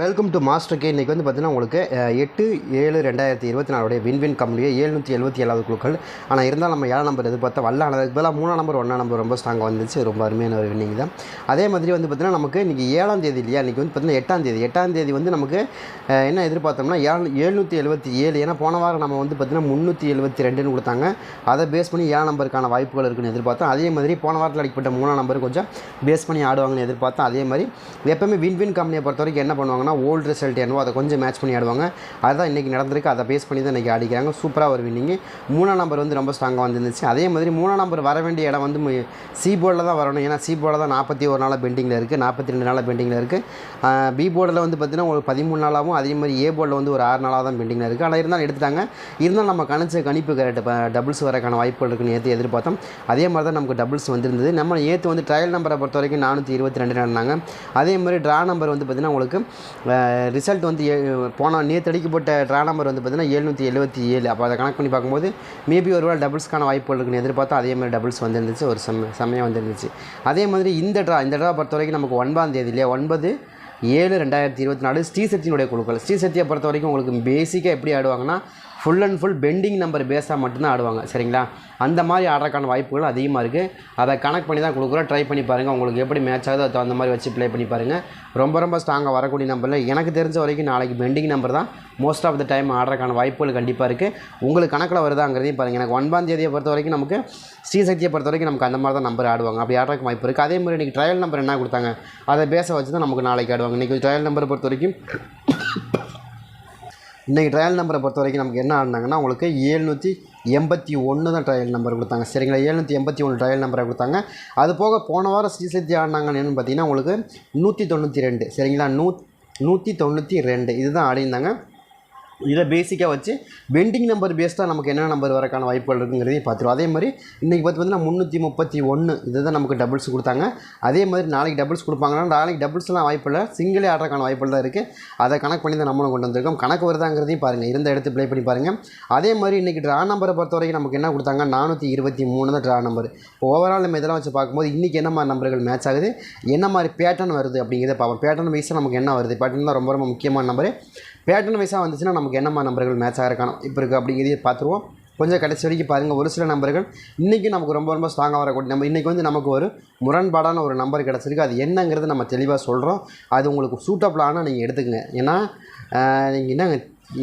Welcome to master K இன்றைக்கி வந்து பார்த்தீங்கன்னா உங்களுக்கு எட்டு ஏழு ரெண்டாயிரத்தி இருபத்தி நாலுடைய வின்வின் கம்பெனியே எழுநூற்றி எழுபத்தி ஏழாவது குழுக்கள். ஆனால் இருந்தால் நம்ம ஏழாம் நம்பர் எதிர்பார்த்தா வல்ல அதுக்கு பதிலாக மூணாம் நம்பர் ஒன்றாம் நம்பர் ரொம்ப ஸ்ட்ராங்காக வந்துச்சு ரொம்ப அருமையான ஒரு வின்னிங் தான். அதே மாதிரி வந்து பார்த்திங்கன்னா நமக்கு இன்றைக்கி ஏழாம் தேதி இல்லையா? இன்றைக்கி வந்து பார்த்தீங்கன்னா எட்டாம் தேதி. எட்டாம் தேதி வந்து நமக்கு என்ன எதிர்பார்த்தோம்னா ஏழு எழுநூற்றி எழுபத்தி ஏழு. ஏன்னா போன வாரம் நம்ம வந்து பார்த்திங்கன்னா முந்நூற்றி எழுபத்தி ரெண்டுன்னு கொடுத்தாங்க. அதை பேஸ் பண்ணி ஏழாம் நம்பருக்கான வாய்ப்புகள் இருக்குன்னு எதிர்பார்த்தோம். அதே மாதிரி போன வாரத்தில் அடிக்கப்பட்ட மூணாம் நம்பர் கொஞ்சம் பேஸ் பண்ணி ஆடுவாங்கன்னு எதிர்பார்த்தோம். அதே மாதிரி எப்போவுமே வின் வின் கம்பெனியை பொறுத்த வரைக்கும் என்ன பண்ணுவாங்க ஆடுவாங்கன்னா ஓல்டு ரிசல்ட் என்னவோ அதை கொஞ்சம் மேட்ச் பண்ணி ஆடுவாங்க. அதுதான் இன்றைக்கி நடந்திருக்கு. அதை பேஸ் பண்ணி தான் இன்றைக்கி ஆடிக்கிறாங்க. சூப்பராக ஒரு வின்னிங்கு மூணாம் நம்பர் வந்து ரொம்ப ஸ்ட்ராங்காக வந்துருந்துச்சு. அதே மாதிரி மூணாம் நம்பர் வர வேண்டிய இடம் வந்து சி போர்டில் தான் வரணும். ஏன்னா சி போர்டில் தான் நாற்பத்தி ஒரு நாளாக பெண்டிங்கில் இருக்குது நாற்பத்தி ரெண்டு நாளாக பெண்டிங்கில் இருக்குது பி போர்டில் வந்து பார்த்திங்கன்னா ஒரு பதிமூணு நாளாகவும் அதே மாதிரி ஏ போர்டில் வந்து ஒரு ஆறு நாளாக தான் பெண்டிங்கில் இருக்குது ஆனால் இருந்தாலும் எடுத்துட்டாங்க. இருந்தாலும் நம்ம கணிச்ச கணிப்பு கரெக்ட் டபுள்ஸ் வரக்கான வாய்ப்புகள் இருக்குன்னு ஏற்று எதிர்பார்த்தோம். அதே மாதிரி தான் நமக்கு டபுள்ஸ் வந்திருந்தது. நம்ம ஏற்று வந்து ட்ரையல் நம்பரை பொறுத்த வரைக்கும் நானூற்றி இருபத்தி ரெண்டு நடந்தாங்க அதே மாதிரி ட்ரா நம்பர் வந்து பார்த்திங்கன்னா உங்களுக்கு ரிசல்ட் வந்து போன நேற்று அடிக்கப்பட்ட ட்ரா நம்பர் வந்து பார்த்திங்கன்னா எழுநூற்றி எழுபத்தி ஏழு. அப்போ அதை கணக்கு பண்ணி பார்க்கும்போது மேபி ஒரு வேளை டபுள்ஸ்க்கான வாய்ப்புகள் இருக்குன்னு எதிர்பார்த்தா அதே மாதிரி டபுள்ஸ் வந்துருந்துச்சு. ஒரு செம் செம்மையாக வந்துருந்துச்சு. அதே மாதிரி இந்த ட்ரா இந்த ட்ரா பொறுத்த வரைக்கும் நமக்கு ஒன்பதாம் தேதி இல்லையா? ஒன்பது ஏழு ரெண்டாயிரத்தி இருபத்தி நாலு ஸ்ரீசக்தியினுடைய குழுக்கள். ஸ்ரீசக்தியை பொறுத்த வரைக்கும் உங்களுக்கு பேசிக்காக எப்படி ஆடுவாங்கன்னா full and full pending number பேஸாக மட்டும்தான் ஆடுவாங்க சரிங்களா? அந்த மாதிரி ஆடுறதுக்கான வாய்ப்புகள் அதிகமாக இருக்குது அதை கனெக்ட் பண்ணி தான் கொடுக்குறோம். ட்ரை பண்ணி பாருங்கள் உங்களுக்கு எப்படி மேட்ச் ஆகுதோ அதை அந்த மாதிரி வச்சு ப்ளே பண்ணி பாருங்கள் ரொம்ப ரொம்ப ஸ்ட்ராங்காக வரக்கூடிய நம்பரில் எனக்கு தெரிஞ்ச வரைக்கும் நாளைக்கு பெண்டிங் நம்பர் தான் மோஸ்ட் ஆஃப் த டைம் ஆடுறதுக்கான வாய்ப்புகள் கண்டிப்பாக இருக்குது உங்களுக்கு கணக்கில் வருதாங்கிறதையும் பாருங்கள் எனக்கு ஒன்பதாம் தேதியை பொறுத்த வரைக்கும் நமக்கு ஸ்ரீசக்தியை பொறுத்த வரைக்கும் நமக்கு அந்த மாதிரி தான் நம்பர் ஆடுவாங்க. அப்படி ஆடுறதுக்கு வாய்ப்பு இருக்குது அதே மாதிரி இன்றைக்கி ட்ரையல் நம்பர் என்ன கொடுத்தாங்க? அதை பேஸை வச்சு தான் நமக்கு நாளைக்கு ஆடுவாங்க. இன்றைக்கி ட்ரையல் நம்பரை பொறுத்த வரைக்கும் இன்றைக்கி ட்ரையல் நம்பரை பொறுத்த வரைக்கும் நமக்கு என்ன ஆடினாங்கன்னா உங்களுக்கு ஏழ்நூற்றி எண்பத்தி ஒன்று தான் ட்ரையல் நம்பர் கொடுத்தாங்க. சரிங்களா? ஏழ்நூற்றி எண்பத்தி ஒன்று ட்ரையல் நம்பரை கொடுத்தாங்க. அது போக போன வாரம் ஸ்ரீசக்தி ஆடினாங்கன்னு பார்த்தீங்கன்னா உங்களுக்கு நூற்றி தொண்ணூற்றி ரெண்டு. சரிங்களா? நூ நூற்றி தொண்ணூற்றி ரெண்டு. இதுதான் ஆடிருந்தாங்க இதை பேசிக்காக வச்சு பெண்டிங் நம்பர் பேஸ்டாக நமக்கு என்ன நம்பர் வரக்கான வாய்ப்புகள் இருக்குங்கிறதையும் பார்த்துருவோம். அதே மாதிரி இன்றைக்கி பார்த்து பார்த்தீங்கன்னா முந்நூற்றி முப்பத்தி ஒன்று இதுதான் நமக்கு டபுள்ஸ் கொடுத்தாங்க. அதே மாதிரி நாளைக்கு டபுள்ஸ் கொடுப்பாங்கன்னா நாளைக்கு டபுள்ஸ்லாம் வாய்ப்பு இல்லை. சிங்கிளே ஆடுறக்கான வாய்ப்புகள் தான் இருக்குது அதை கணக்கு பண்ணி தான் நம்மளும் கொண்டு வந்திருக்கோம். கணக்கு வருதாங்கிறதையும் பாருங்கள் இருந்த இடத்து ப்ளே பண்ணி பாருங்கள் அதே மாதிரி இன்றைக்கி ட்ரா நம்பரை பொறுத்த வரைக்கும் நமக்கு என்ன கொடுத்தாங்க? நானூற்றி இருபத்தி மூணு தான் ட்ரா நம்பர் இப்போ ஓவரால் நம்ம இதெல்லாம் வச்சு பார்க்கும்போது இன்றைக்கி என்ன மாதிரி நம்பர்கள் மேட்ச் ஆகுது? என்ன மாதிரி பேட்டர்ன் வருது அப்படிங்கிறத பார்ப்போம். பேட்டர்ன் வைஸாக நமக்கு என்ன வருது? பேட்டர்ன் தான் ரொம்ப ரொம்ப முக்கியமான நம்பரு பேட்டர்ன் வைஸாக வந்துச்சுன்னா நமக்கு என்னம்மா நம்பர்கள் மேட்ச் ஆகிருக்கணும் இப்போ இருக்குது அப்படிங்கிறதையும் பார்த்துருவோம். கொஞ்சம் கடைசி வரைக்கும் பாருங்கள் ஒரு சில நம்பர்கள் இன்றைக்கி நமக்கு ரொம்ப ரொம்ப ஸ்ட்ராங்காக வரக்கூடிய நம்ம இன்றைக்கி வந்து நமக்கு ஒரு முரண்பாடான ஒரு நம்பர் கிடச்சிருக்கு. அது என்னங்கிறது நம்ம தெளிவாக சொல்கிறோம் அது உங்களுக்கு சூட்டபிளான நீங்கள் எடுத்துக்கங்க. ஏன்னா நீங்கள் என்னங்க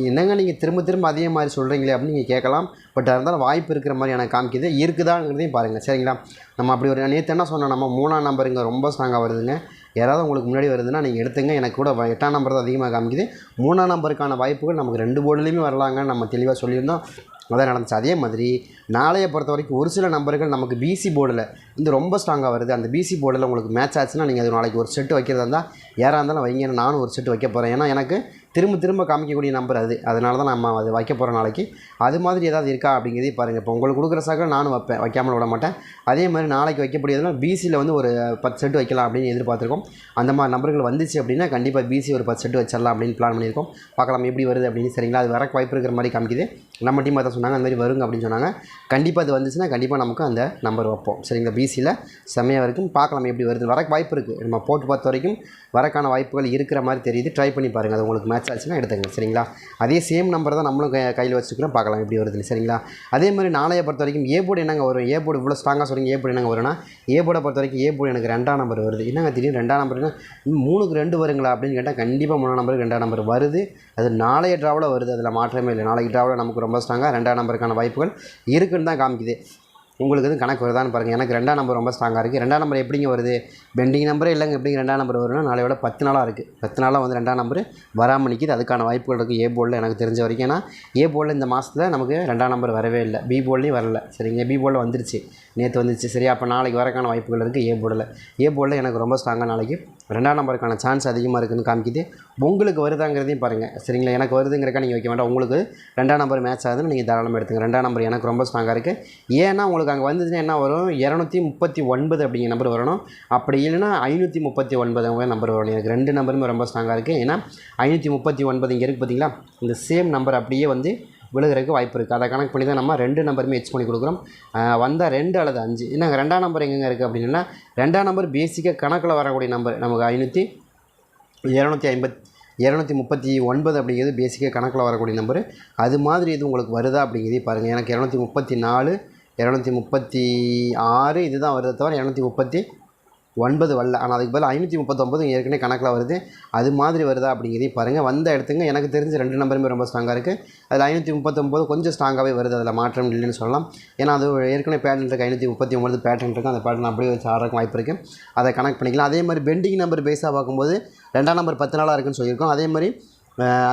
என்னங்க நீங்கள் திரும்ப திரும்ப அதே மாதிரி சொல்கிறீங்களே அப்படின்னு நீங்கள் கேட்கலாம். பட் இருந்தாலும் வாய்ப்பு இருக்கிற மாதிரி எனக்கு காமிக்குது. இருக்குதாங்கிறதையும் பாருங்கள் சரிங்களா? நம்ம அப்படி ஒரு நேற்று என்ன சொன்னோம் நம்ம மூணாம் நம்பருங்க ரொம்ப ஸ்ட்ராங்காக வருதுங்க. யாராவது உங்களுக்கு முன்னாடி வருதுன்னா நீங்கள் எடுத்துங்க. எனக்கு கூட வ- எட்டாம் நம்பர் தான் அதிகமாக காமிக்குது. மூணாம் நம்பருக்கான வாய்ப்புகள் நமக்கு ரெண்டு போர்டுலேயுமே வரலாங்க. நம்ம தெளிவாக சொல்லியிருந்தோம். அதான் நடந்துச்சு. அதே மாதிரி நாளைய பொறுத்த வரைக்கும் ஒரு சில நம்பர்கள் நமக்கு பிசி போர்டில் வந்து ரொம்ப ஸ்ட்ராங்காக வருது. அந்த பிசி போர்டில் உங்களுக்கு மேட்ச் ஆச்சுன்னா நீங்கள் அது நாளைக்கு ஒரு செட்டு வைக்கிறதா இருந்தால் யாராக இருந்தாலும் வைங்க. நானும் ஒரு செட்டு வைக்க போகிறேன் ஏன்னா எனக்கு திரும்ப திரும்ப காமிக்கக்கூடிய நம்பர் அது. அதனால தான் நம்ம அது வைக்க போகிற நாளைக்கு. அது மாதிரி ஏதாவது இருக்கா அப்படிங்கிறதே பாருங்கள் இப்போ உங்களுக்கு கொடுக்குற சாக்கில் நானும் வைப்பேன். வைக்காமல் விட மாட்டேன். அதே மாதிரி நாளைக்கு வைக்கக்கூடியதுனா பிசியில் வந்து ஒரு பத்து செட்டு வைக்கலாம் அப்படின்னு எதிர்பார்த்துருக்கோம். அந்த மாதிரி நம்பர்கள் வந்துச்சு அப்படின்னா கண்டிப்பாக பிசி ஒரு பத்து செட்டு வச்சிடலாம் அப்படின்னு பிளான் பண்ணியிருக்கோம். பார்க்கலாம் எப்படி வருது அப்படின்னு. சரிங்களா? அது வரக்கு வாய்ப்பு இருக்கிற மாதிரி காமிக்குது. நம்ம டீம் அதை சொன்னாங்க அந்த மாதிரி வருங்க அப்படின்னு சொன்னாங்க. கண்டிப்பாக அது வந்துச்சுன்னா கண்டிப்பாக நமக்கு அந்த நம்பர் வைப்போம். சரிங்களா? பிசியில் செம்மையாக இருக்கும். பார்க்கலாம் எப்படி வருது வரக்கு வாய்ப்பு இருக்குது நம்ம போட்டு பார்த்த வரைக்கும் வரக்கான வாய்ப்புகள் இருக்கிற மாதிரி தெரியுது. ட்ரை பண்ணி பாருங்கள் அது உங்களுக்கு மேட்ச் ஆச்சுன்னா எடுத்துங்க சரிங்களா? அதே சேம் நம்பர் தான் நம்மளும் கையில் வச்சுக்கிறோம். பார்க்கலாம் எப்படி வருதுன்னு. சரிங்களா? அதே மாதிரி நாளைய பொறுத்த வரைக்கும் ஏ போர்டு என்னங்க வரும்? ஏ போர்டு இவ்வளோ ஸ்ட்ராங்காக சொல்றீங்க. ஏ போர்டு என்னங்க வரும்னா ஏ போர்டை பொறுத்த வரைக்கும் ஏ போர்டு எனக்கு ரெண்டாம் நம்பர் வருது. என்னங்க திடீர்னு ரெண்டாம் நம்பர்னா மூணுக்கு ரெண்டு வருங்களா அப்படின்னு கேட்டால் கண்டிப்பாக மூணாம் நம்பருக்கு ரெண்டாம் நம்பர் வருது. அது நாளைய ட்ராவில் வருது. அதில் மாற்றமே இல்லை. நாளைக்கு ட்ராவில் நமக்கு ரொம்ப ஸ்ட்ராங்காக ரெண்டாம் நம்பருக்கான வாய்ப்புகள் இருக்குன்னு தான் காமிக்குது. உங்களுக்கு வந்து கணக்கு வருதான்னு பாருங்கள் எனக்கு ரெண்டாம் நம்பர் ரொம்ப ஸ்ட்ராங்காக இருக்குது ரெண்டாம் நம்பர் எப்படிங்க வருது? பெண்டிங் நம்பரே இல்லைங்க. எப்படிங்க ரெண்டாம் நம்பர் வரும்னா நாளையோட பத்து நாளாக இருக்குது பத்து நாளாக வந்து ரெண்டாம் நம்பர் வராமல் நிற்கிது அதுக்கான வாய்ப்புகள் இருக்குது ஏ போர்டில் எனக்கு தெரிஞ்ச வரைக்கும். ஏன்னா ஏ போர்டில் இந்த மாதத்தில் நமக்கு ரெண்டாம் நம்பர் வரவே இல்லை. பி போர்ட்லேயும் வரல. சரிங்க. பி போர்டில் வந்துருச்சு. நேற்று வந்துச்சு. சரி அப்போ நாளைக்கு வரக்கான வாய்ப்புகள் இருக்குது ஏ போர்டில் ஏ போர்டில் எனக்கு ரொம்ப ஸ்ட்ராங்காக நாளைக்கு ரெண்டாம் நம்பருக்கான சான்ஸ் அதிகமாக இருக்குதுன்னு காமிக்குது. உங்களுக்கு வருதாங்கிறதையும் பாருங்கள் சரிங்களா? எனக்கு வருதுங்கிறக்கா நீங்கள் வைக்க வேண்டாம். உங்களுக்கு ரெண்டாம் நம்பர் மேட்ச் ஆகுதுன்னு நீங்கள் தாராளமாக எடுத்துங்க. ரெண்டாம் நம்பர் எனக்கு ரொம்ப ஸ்ட்ராங்காக இருக்குது ஏன்னா உங்களுக்கு அங்கே வந்ததுன்னா என்ன வரும்? இரநூத்தி முப்பத்தி ஒன்பது அப்படிங்கிற நம்பர் வரணும். அப்படி இல்லைன்னா ஐநூற்றி முப்பத்தி ஒன்பது அவங்க நம்பர் வரணும். எனக்கு ரெண்டு நம்பருமே ரொம்ப ஸ்ட்ராங்காக இருக்குது ஏன்னா ஐநூற்றி முப்பத்தி ஒன்பது இங்கே இருக்குது பார்த்தீங்களா இந்த சேம் நம்பர் அப்படியே வந்து விழுகிறதுக்கு வாய்ப்பு இருக்குது அதை கணக்கு பண்ணி தான் நம்ம ரெண்டு நம்பருமே எச் பண்ணி கொடுக்குறோம். வந்தால் ரெண்டு அல்லது அஞ்சு. என்னங்க ரெண்டாம் நம்பர் எங்கெங்க இருக்குது அப்படின்னா ரெண்டாம் நம்பர் பேசிக்காக கணக்கில் வரக்கூடிய நம்பர் நமக்கு ஐநூற்றி இரநூத்தி ஐம்பத் இரநூத்தி முப்பத்தி ஒன்பது அப்படிங்கிறது பேசிக்காக கணக்கில் வரக்கூடிய நம்பர் அது மாதிரி இது உங்களுக்கு வருதா அப்படிங்கிறதே பாருங்கள் எனக்கு இரநூத்தி முப்பத்தி நாலு இரநூத்தி முப்பத்தி ஆறு இதுதான் வருதே தவிர இரநூத்தி முப்பத்தி ஒன்பது வரல. ஆனால் அதுக்கு பதில் ஐநூற்றி முப்பத்தொம்பது ஏற்கனவே கணக்கில் வருது. அது மாதிரி வருதா அப்படிங்கிறதையும் பாருங்கள் வந்த இடத்துங்க எனக்கு தெரிஞ்ச ரெண்டு நம்பருமே ரொம்ப ஸ்ட்ராங்காக இருக்குது அதில் ஐநூற்றி முப்பத்தொம்பது கொஞ்சம் ஸ்ட்ராங்காகவே வருது. அதில் மாற்றம் இல்லைன்னு சொல்லலாம். ஏன்னா அது ஏற்கனவே பேட்டர்ன் இருக்குது ஐநூற்றி முப்பத்தி ஒம்பது பேட்டர்ன் இருக்குது அந்த பேட்டர்ன் அப்படியே வச்சு ஆடுறதுக்கு வாய்ப்பு இருக்குது அதை கனெக்ட் பண்ணிக்கலாம். அதே மாதிரி பெண்டிங் நம்பர் பேஸாக பார்க்கும்போது ரெண்டாம் நம்பர் பத்து நாளாக இருக்குன்னு சொல்லியிருக்கோம். அதே மாதிரி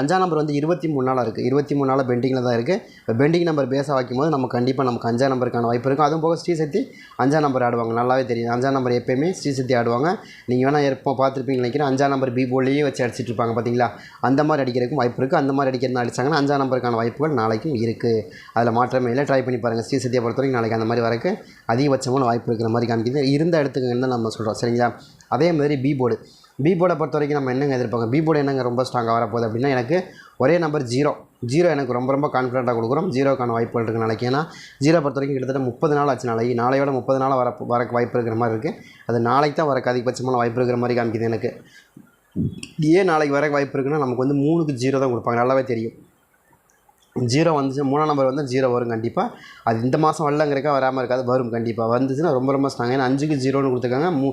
அஞ்சாம் நம்பர் வந்து இருபத்தி மூணு நாளாக இருக்குது இருபத்தி மூணு நாளாக பெண்டிங்கில் தான் இருக்குது இப்போ பெண்டிங் நம்பர் பேஸாக வைக்கும்போது நம்ம கண்டிப்பாக நமக்கு அஞ்சாம் நம்பருக்கான வாய்ப்பு இருக்கும். அதுவும் போக ஸ்ரீசக்தி அஞ்சாம் நம்பர் ஆடுவாங்க நல்லாவே தெரியும். அஞ்சாம் நம்பர் எப்பயுமே ஸ்ரீசக்தி ஆடுவாங்க நீங்கள் வேணால் எப்போ பார்த்துருப்பீங்கன்னு நினைக்கிறேன். அஞ்சாம் நம்பர் பி போர்ட்லேயே வச்சு அடிச்சிட்டு இருப்பாங்க பார்த்தீங்களா அந்த மாதிரி அடிக்கிறதுக்கும் வாய்ப்பு இருக்குது அந்த மாதிரி அடிக்கிறதுனா அடிச்சாங்கன்னா அஞ்சாம் நம்பருக்கான வாய்ப்புகள் நாளைக்கும் இருக்குது அதில் மாற்றமே இல்லை. ட்ரை பண்ணி பாருங்கள் ஸ்ரீசக்தியை பொறுத்த வரைக்கும் நாளைக்கு அந்த மாதிரி வரக்கு அதிகபட்சமான வாய்ப்பு இருக்கிற மாதிரி காமிக்குது. இருந்த இடத்துக்கு தான் நம்ம சொல்கிறோம் சரிங்களா? அதே மாதிரி பி போர்டு பி போர்டை பொறுத்த வரைக்கும் நம்ம என்னங்க எதிர்பார்க்கோம் பி போர்டு என்னங்க ரொம்ப ஸ்ட்ராங்காக வரப்போகுது அப்படின்னா எனக்கு ஒரே நம்பர் ஜீரோ ஜீரோ எனக்கு ரொம்ப ரொம்ப கான்ஃபிடண்ட்டாக கொடுக்குறோம். ஜீரோக்கான வாய்ப்புகள் இருக்குது நாளைக்கு ஏன்னா ஜீரோ பொறுத்த வரைக்கும் கிட்டத்தட்ட முப்பது நாள் ஆச்சு நாளைக்கு. நாளையோட முப்பது நாள் வர வர வாய்ப்பு இருக்கிற மாதிரி இருக்குது அது நாளைக்கு தான் வரக்கு அதிகபட்சமான வாய்ப்பு இருக்கிற மாதிரி காமிக்குது எனக்கு. ஏன் நாளைக்கு வர வாய்ப்பு இருக்குன்னா நமக்கு வந்து மூணுக்கு ஜீரோ தான் கொடுப்பாங்க. நல்லாவே தெரியும். ஜீரோ வந்துச்சு மூணாம் நம்பர் வந்து ஜீரோ வரும் கண்டிப்பாக அது இந்த மாதம் வரலங்கிறக்கா வராமல் இருக்காது வரும் கண்டிப்பாக வந்துச்சுன்னா ரொம்ப ரொம்ப ஸ்ட்ராங் ஏன்னா அஞ்சுக்கு ஜீரோன்னு கொடுத்துருக்காங்க மூ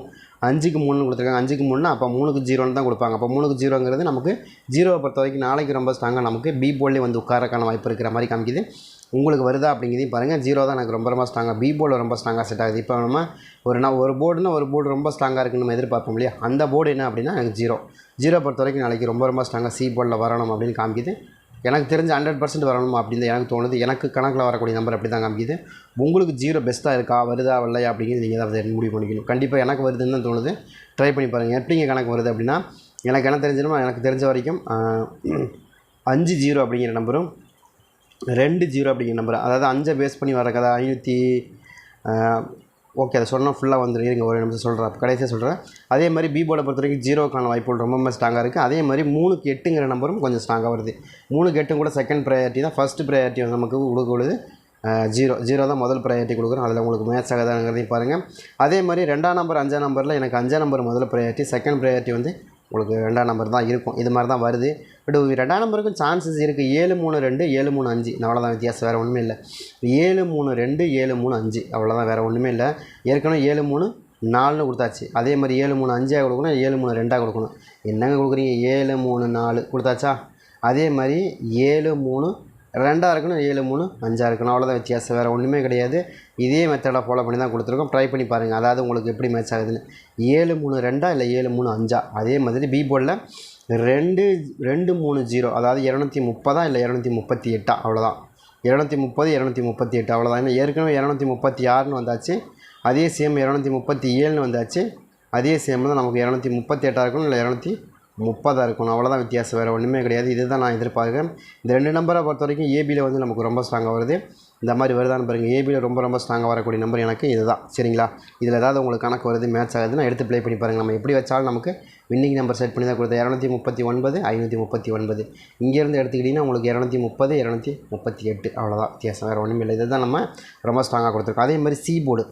அஞ்சுக்கு மூணுன்னு கொடுத்துருக்காங்க. அஞ்சுக்கு மூணுனா அப்போ மூணுக்கு ஜீரோன்னு தான் கொடுப்பாங்க. அப்போ மூணுக்கு ஜீரோங்கிறது நமக்கு ஜீரோவை பொறுத்த வரைக்கும் நாளைக்கு ரொம்ப ஸ்ட்ராங்காக நமக்கு பி போர்ட்லேயே வந்து உட்காரக்கான வாய்ப்பு இருக்கிற மாதிரி காமிக்குது. உங்களுக்கு வருதா அப்படிங்கிறதையும் பாருங்கள் ஜீரோ தான் எனக்கு ரொம்ப ரொம்ப ஸ்ட்ராங்காக பி போர்டு ரொம்ப ஸ்ட்ராங்காக செட் ஆகுது. இப்போ நம்ம ஒரு நான் ஒரு போர்டுனா ஒரு போர்டு ரொம்ப ஸ்ட்ராங்காக இருக்குன்னு நம்ம எதிர்பார்ப்போம் இல்லையா? அந்த போர்டு என்ன அப்படின்னா எனக்கு ஜீரோ. ஜீரோ பொறுத்த வரைக்கும் நாளைக்கு ரொம்ப ரொம்ப ஸ்ட்ராங்காக சி போர்டில் வரணும் அப்படின்னு காமிக்குது. எனக்கு தெரிஞ்ச ஹண்ட்ரட் பர்சன்ட் வரணும் அப்படின்னு எனக்கு தோணுது. எனக்கு கணக்கில் வரக்கூடிய நம்பர் அப்படி தான் காமிக்குது. உங்களுக்கு ஜீரோ பெஸ்ட்டாக இருக்கா வருதா வரலையா அப்படிங்கிறது நீங்கள் தான் முடிவு பண்ணிக்கணும். கண்டிப்பாக எனக்கு வருதுன்னு தான் தோணுது. ட்ரை பண்ணி பாருங்கள் எப்படிங்க கணக்கு வருது அப்படின்னா எனக்கு என்ன தெரிஞ்சிடும் எனக்கு தெரிஞ்ச வரைக்கும் அஞ்சு ஜீரோ அப்படிங்கிற நம்பரும் ரெண்டு ஜீரோ அப்படிங்கிற நம்பர் அதாவது அஞ்சை பேஸ் பண்ணி வர கதை ஐநூற்றி ஓகே அதை சொன்னால் ஃபுல்லாக வந்துடும் இருங்க ஒரு நிமிஷம் சொல்கிறேன் அப்போ கடைசியாக சொல்கிறேன் அதே மாதிரி பி போர்டை பொறுத்த வரைக்கும் ஜீரோக்கான வாய்ப்புகள் ரொம்ப ஸ்ட்ராங்காக இருக்குது அதே மாதிரி மூணுக்கு எட்டுங்கிற நம்பரும் கொஞ்சம் ஸ்ட்ராங்காக வருது. மூணுக்கு எட்டும் கூட செகண்ட் ப்ரையாரிட்டி தான். ஃபஸ்ட் ப்ரையாரிட்டி நமக்கு கொடுக்கொழுது ஜீரோ ஜீரோ தான் முதல் ப்ரையாரிட்டி கொடுக்குறோம். அதில் உங்களுக்கு மேட்ச் ஆகாதாங்கிறதையும் பாருங்கள் அதே மாதிரி ரெண்டாம் நம்பர் அஞ்சாம் நம்பரில் எனக்கு அஞ்சாம் நம்பர் முதல் ப்ரையாரிட்டி செகண்ட் ப்ரையாரிட்டி வந்து உங்களுக்கு ரெண்டாம் நம்பர் தான் இருக்கும். இது மாதிரி தான் வருது. பட் ரெண்டாம் நம்பருக்கும் சான்சஸ் இருக்குது ஏழு மூணு ரெண்டு ஏழு மூணு அஞ்சு. அவ்வளோதான் வித்தியாசம் வேறு ஒன்றுமே இல்லை. ஏழு மூணு ரெண்டு ஏழு மூணு அஞ்சு. அவ்வளோதான் வேறு ஒன்றுமே இல்லை. ஏற்கனவே ஏழு மூணு நாலுன்னு கொடுத்தாச்சு. அதே மாதிரி ஏழு மூணு அஞ்சாக கொடுக்கணும். ஏழு மூணு ரெண்டாக கொடுக்கணும். என்னங்க கொடுக்குறீங்க? ஏழு மூணு நாலு. கொடுத்தாச்சா? அதே மாதிரி ஏழு மூணு ரெண்டாக இருக்கணும் ஏழு மூணு அஞ்சாக இருக்கணும். அவ்வளோதான் வித்தியாசம். வேறு ஒன்றுமே கிடையாது. இதே மெத்தடை ஃபாலோ பண்ணி தான் கொடுத்துருக்கோம். ட்ரை பண்ணி பாருங்கள் அதாவது உங்களுக்கு எப்படி மேட்ச் ஆகுதுன்னு. ஏழு மூணு ரெண்டா இல்லை ஏழு மூணு அஞ்சா? அதே மாதிரி பி போர்டில் ரெண்டு ரெண்டு மூணு ஜீரோ அதாவது இரநூத்தி முப்பதா இல்லை இரநூத்தி முப்பத்தி எட்டா? அவ்வளோதான் இரநூத்தி முப்பது இரநூத்தி முப்பத்தி எட்டு. அவ்வளோதான் ஏன்னா ஏற்கனவே இரநூத்தி முப்பத்தி ஆறுன்னு வந்தாச்சு. அதே சேம் இரநூத்தி முப்பத்தி ஏழுன்னு வந்தாச்சு. அதே சேம் தான் நமக்கு இரநூத்தி முப்பத்தி எட்டாக இருக்கணும் இல்லை இரநூத்தி முப்பதாக இருக்கணும். அவ்வளோதான் வித்தியாசம். வேறு ஒன்றுமே கிடையாது. இதுதான் நான் எதிர்பார்க்குறேன். இந்த ரெண்டு நம்பரை பொறுத்த வரைக்கும் ஏபியில் வந்து நமக்கு ரொம்ப ஸ்ட்ராங்காக வருது. இந்த மாதிரி வருதான்னு பாருங்கள் ஏபியில் ரொம்ப ரொம்ப ஸ்ட்ராங்காக வரக்கூடிய நம்பர் எனக்கு இதுதான். சரிங்களா? இதில் ஏதாவது உங்களுக்கு கணக்கு வருது மேட்ச் ஆகுதுன்னா எடுத்து ப்ளே பண்ணி பாருங்கள் நம்ம எப்படி வச்சாலும் நமக்கு வின்னிங் நம்பர் செட் பண்ணி தான் கொடுத்தேன். இரநூத்தி முப்பத்தி ஒன்பது ஐநூற்றி முப்பத்தி ஒன்பது. இங்கேருந்து எடுத்துக்கிட்டிங்கன்னா உங்களுக்கு இரநூத்தி முப்பது இரநூத்தி முப்பத்தி எட்டு. அவ்வளோதான் வித்தியாசம். வேறு ஒன்றும் இல்லை. இதுதான் நம்ம ரொம்ப ஸ்ட்ராங்காக கொடுத்துருக்கோம். அதே மாதிரி சி போர்டு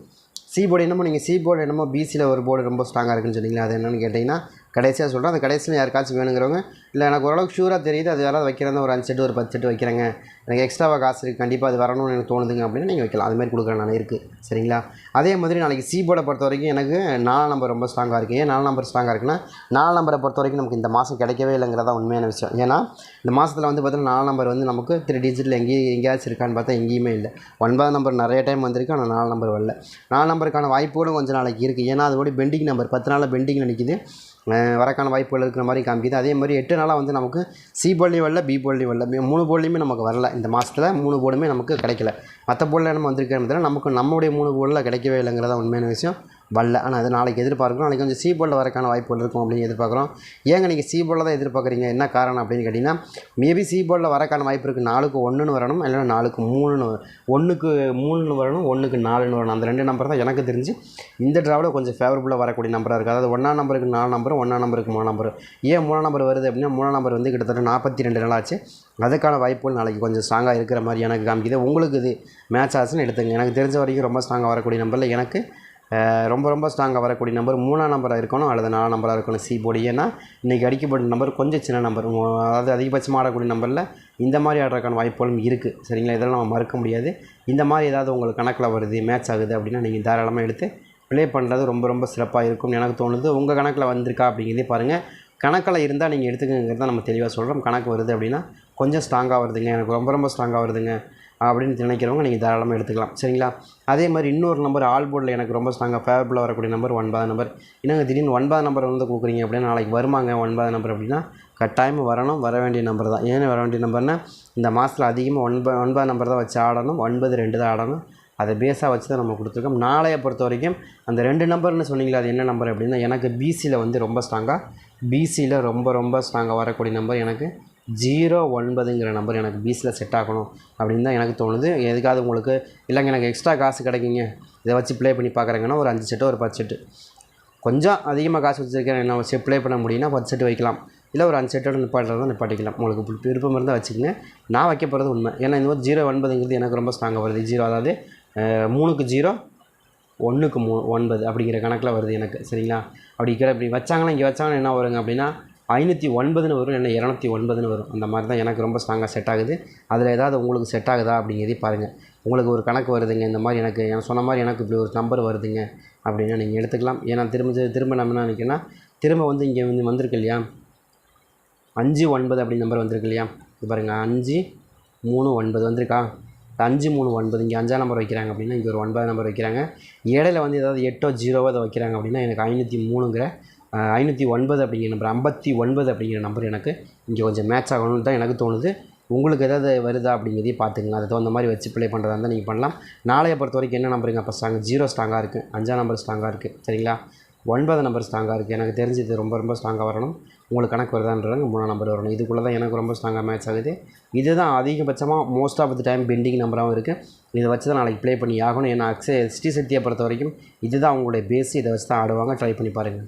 சி போர்டு என்னமோ நீங்கள் சி போர்டு என்னமோ பிசியில் ஒரு போர்டு ரொம்ப ஸ்ட்ராங்காக இருக்குன்னு சொன்னீங்களா அது என்னென்னு கேட்டிங்கன்னா கடைசியாக சொல்கிறேன் அந்த கடைசியில் யாருக்காச்சும் வேணுங்கிறவங்க இல்லை எனக்கு ஓரளவுக்கு ஷூராக தெரியுது அது யாராவது வைக்கிறதா ஒரு அஞ்சு செட்டு ஒரு பத்து செட்டு வைக்கிறேங்க. எனக்கு எக்ஸ்ட்ராவாக காசு இருக்குது கண்டிப்பாக அது வரணும்னு எனக்கு தோணுதுங்க அப்படின்னு நீங்கள் வைக்கலாம். அதுமாதிரி கொடுக்குற கொடுக்குறேன் நான் இருக்குது சரிங்களா? அதே மாதிரி நாளைக்கு சி போர்டை பொறுத்த வரைக்கும் எனக்கு நாலு நம்பர் ரொம்ப ஸ்ட்ராங்காக இருக்குது ஏன் நாலு நம்பர் ஸ்ட்ராங்காக இருக்குன்னா நாலு நம்பரை பொறுத்த வரைக்கும் நமக்கு இந்த மாதம் கிடைக்கவே இல்லைங்கிறதா உண்மையான விஷயம். ஏன்னா இந்த மாதத்தில் வந்து பார்த்தீங்கன்னா நாலு நம்பர் வந்து நமக்கு த்ரீ டிஜிட்டில் எங்கேயும் எங்கேயாச்சும் இருக்கான்னு பார்த்தா எங்கேயுமே இல்லை. ஒன்பதாம் நம்பர் நிறைய டைம் வந்திருக்கு ஆனால் நாலு நம்பர் வரல. நாலு நம்பருக்கான வாய்ப்புகளும் கொஞ்சம் நாளைக்கு இருக்குது ஏன்னா அதோட பெண்டிங் நம்பர் பத்து நாளில் பெண்டிங்கில் நிற்கிது வரக்கான வாய்ப்புகள் இருக்கிற மாதிரி காமிக்குது. அதே மாதிரி எட்டு நாளாக வந்து நமக்கு சி போர்ட்லேயும் வரல பி போர்ட்லேயும் வரல. மூணு போர்ட்லேயுமே நமக்கு வரல. இந்த மாதத்தில் மூணு போர்டுமே நமக்கு கிடைக்கல. மற்ற போர்டில் நம்ம வந்திருக்கிறதுல நமக்கு நம்முடைய மூணு போர்டில் கிடைக்கவே இல்லைங்கிறதா உண்மையான விஷயம். வரல. ஆனால் அது நாளைக்கு எதிர்பார்க்குறோம் நாளைக்கு கொஞ்சம் சி வரக்கான வாய்ப்புகள் இருக்கும் அப்படின்னு எதிர்பார்க்குறோம். ஏங்க நீங்கள் சி தான் எதிர்பார்க்குறீங்க? என்ன காரணம் அப்படின்னு கேட்டிங்கன்னா மேபி சி வரக்கான வாய்ப்பு இருக்குது நாலுக்கு ஒன்றுன்னு வரணும் இல்லைன்னா நாலுக்கு மூணுன்னு ஒன்றுக்கு மூணுன்னு வரணும் ஒன்றுக்கு நாலுன்னு வரணும். அந்த ரெண்டு நம்பர் தான் எனக்கு தெரிஞ்சு இந்த ட்ராவில் கொஞ்சம் ஃபேவரபுளாக வரக்கூடிய நம்பராக இருக்குது அதாவது ஒன்றாம் நம்பருக்கு நாலு நம்பர் ஒன்றாம் நம்பருக்கு மூணு நம்பர் ஏன் மூணாம் நம்பர் வருது அப்படின்னா மூணாம் நம்பர் வந்து கிட்டத்தட்ட நாற்பத்தி ரெண்டு நாளாச்சு அதுக்கான வாய்ப்புகள் நாளைக்கு கொஞ்சம் ஸ்ட்ராங்காக இருக்கிற மாதிரி எனக்கு காமிக்குது. உங்களுக்கு இது மேட்ச் ஆச்சுன்னு எடுத்துங்க எனக்கு தெரிஞ்ச வரைக்கும் ரொம்ப ஸ்ட்ராங்காக வரக்கூடிய நம்பரில் எனக்கு ரொம்ப ரொம்ப ஸ்ட்ராங்காக வரக்கூடிய நம்பர் மூணாம் நம்பராக இருக்கணும் அல்லது நாலாம் நம்பராக இருக்கணும் சி போர்டு ஏன்னா இன்றைக்கி அடிக்கப்பட்ட நம்பர் கொஞ்சம் சின்ன நம்பர் அதாவது அதிகபட்சமாக ஆடக்கூடிய நம்பரில் இந்த மாதிரி ஆடுறதுக்கான வாய்ப்புகளும் இருக்குது சரிங்களா? இதெல்லாம் நம்ம மறுக்க முடியாது. இந்த மாதிரி ஏதாவது உங்களுக்கு கணக்கில் வருது மேட்ச் ஆகுது அப்படின்னா நீங்கள் தாராளமாக எடுத்து ப்ளே பண்ணுறது ரொம்ப ரொம்ப சிறப்பாக இருக்கும்னு எனக்கு தோணுது. உங்கள் கணக்கில் வந்திருக்கா அப்படிங்கிறதே பாருங்கள் கணக்கில் இருந்தால் நீங்கள் எடுத்துக்கங்கிறத நம்ம தெளிவாக சொல்கிறோம் கணக்கு வருது அப்படின்னா கொஞ்சம் ஸ்ட்ராங்காக வருதுங்க. எனக்கு ரொம்ப ரொம்ப ஸ்ட்ராங்காக வருதுங்க. அப்படின்னு நினைக்கிறவங்க நீங்கள் தாராளமாக எடுத்துக்கலாம். சரிங்களா? அதே மாதிரி இன்னொரு நம்பர் ஆல் போர்டில் எனக்கு ரொம்ப ஸ்ட்ராங்காக ஃபேவரபுளாக வரக்கூடிய நம்பர் ஒன்பதாம் நம்பர் என்னங்க திடீர்னு ஒன்பதாம் நம்பர் வந்து கொடுக்குறீங்க அப்படின்னா நாளைக்கு வருமாங்க ஒன்பதாம் நம்பர் அப்படின்னா கட்டாயம் வரணும் வர வேண்டிய நம்பர் தான். ஏன்னு வர வேண்டிய நம்பர்னால் இந்த மாதத்தில் அதிகமாக ஒன்பது ஒன்பதாம் நம்பர் தான் வச்சு ஆடணும் ஒன்பது ரெண்டு தான் ஆடணும். அதை பேஸாக வச்சு தான் நம்ம கொடுத்துருக்கோம். நாளையை பொறுத்த வரைக்கும் அந்த ரெண்டு நம்பர்னு சொன்னீங்களா அது என்ன நம்பர் அப்படின்னா எனக்கு பிசியில் வந்து ரொம்ப ஸ்ட்ராங்காக பிசியில் ரொம்ப ரொம்ப ஸ்ட்ராங்காக வரக்கூடிய நம்பர் எனக்கு ஜீரோ ஒன்பதுங்கிற நம்பர் எனக்கு பீஸில் செட் ஆகணும் அப்படின்னு தான் எனக்கு தோணுது. எதுக்காவது உங்களுக்கு இல்லைங்க எனக்கு எக்ஸ்ட்ரா காசு கிடைக்குங்க. இதை வச்சு ப்ளே பண்ணி பார்க்குறேங்கன்னா ஒரு அஞ்சு செட்டு ஒரு பத்து செட்டு கொஞ்சம் அதிகமாக காசு வச்சுருக்கேன் என்ன வச்சு ப்ளே பண்ண முடியும்னா பத்து செட்டு வைக்கலாம். இல்லை ஒரு அஞ்சு செட்டோட நிப்பாட்டுறதா நிப்பாட்டிக்கலாம். உங்களுக்கு விருப்பம் இருந்தால் வச்சுக்கோங்க. நான் வைக்க போகிறது உண்மை. ஏன்னா இந்த மாதிரி ஜீரோ ஒன்பதுங்கிறது எனக்கு ரொம்ப ஸ்ட்ராங்காக வருது. ஜீரோ அதாவது மூணுக்கு ஜீரோ ஒன்றுக்கு மூ ஒன்பது அப்படிங்கிற கணக்கில் வருது எனக்கு. சரிங்களா? அப்படி இருக்கிற இப்படி வச்சாங்கன்னா இங்கே வச்சாங்கன்னா என்ன வருங்க அப்படின்னா ஐநூற்றி ஒன்பதுன்னு வரும் என்ன இரநூத்தி ஒன்பதுன்னு வரும். அந்த மாதிரி தான் எனக்கு ரொம்ப ஸ்ட்ராங்காக செட் ஆகுது. அதில் ஏதாவது உங்களுக்கு செட் ஆகுதா அப்படிங்கிறதே பாருங்கள் உங்களுக்கு ஒரு கணக்கு வருதுங்க இந்த மாதிரி எனக்கு நான் சொன்ன மாதிரி எனக்கு இப்படி ஒரு நம்பர் வருதுங்க அப்படின்னா நீங்கள் எடுத்துக்கலாம். ஏன்னா திரும்ப திரும்ப நம்ம என்ன நினைக்கிறேன்னா திரும்ப வந்து இங்கே வந்து வந்திருக்கு இல்லையா? அஞ்சு ஒன்பது அப்படி நம்பர் வந்திருக்கு இல்லையா? இது பாருங்கள் அஞ்சு மூணு ஒன்பது வந்திருக்கா? அஞ்சு மூணு ஒன்பது இங்கே அஞ்சாம் நம்பர் வைக்கிறாங்க அப்படின்னா இங்கே ஒரு ஒன்பது நம்பர் வைக்கிறாங்க. இடையில வந்து ஏதாவது எட்டோ ஜீரோவோ அதை வைக்கிறாங்க அப்படின்னா எனக்கு ஐநூற்றி மூணுங்கிற ஐநூற்றி ஒன்பது அப்படிங்கிற நம்பர் ஐம்பத்தி ஒன்பது அப்படிங்கிற நம்பர் எனக்கு இங்கே கொஞ்சம் மேட்ச் ஆகணும்னு தான் எனக்கு தோணுது. உங்களுக்கு எதாவது வருதா அப்படிங்கிறதையும் பார்த்துங்க அதை தகுந்த மாதிரி வச்சு ப்ளே பண்ணுறதா இருந்தால் நீங்கள் பண்ணலாம். நாளைய பொறுத்த வரைக்கும் என்ன நம்பருங்க அப்போ ஸ்ட்ராங் ஜீரோ ஸ்ட்ராங்காக இருக்குது அஞ்சாம் நம்பர் ஸ்ட்ராங்காக இருக்குது சரிங்களா? ஒன்பது நம்பர் ஸ்ட்ராங்காக இருக்குது எனக்கு தெரிஞ்சு இது ரொம்ப ரொம்ப ஸ்ட்ராங்காக வரணும். உங்களுக்கு கணக்கு வருதான்றாங்க மூணாம் நம்பர் வரணும். இதுக்குள்ளே தான் எனக்கு ரொம்ப ஸ்ட்ராங்காக மேட்ச் ஆகுது. இதுதான் அதிகபட்சமாக most of the time pending நம்பராகவும் இருக்குது இதை வச்சு தான் நாளைக்கு ப்ளே பண்ணி ஆகணும். ஏன்னா அக்ஸே எஸ்டி சக்தியை பொறுத்த வரைக்கும் இதுதான் அவங்களுடைய பேஸ் இதை வச்சு தான் ஆடுவாங்க. ட்ரை பண்ணி பாருங்கள்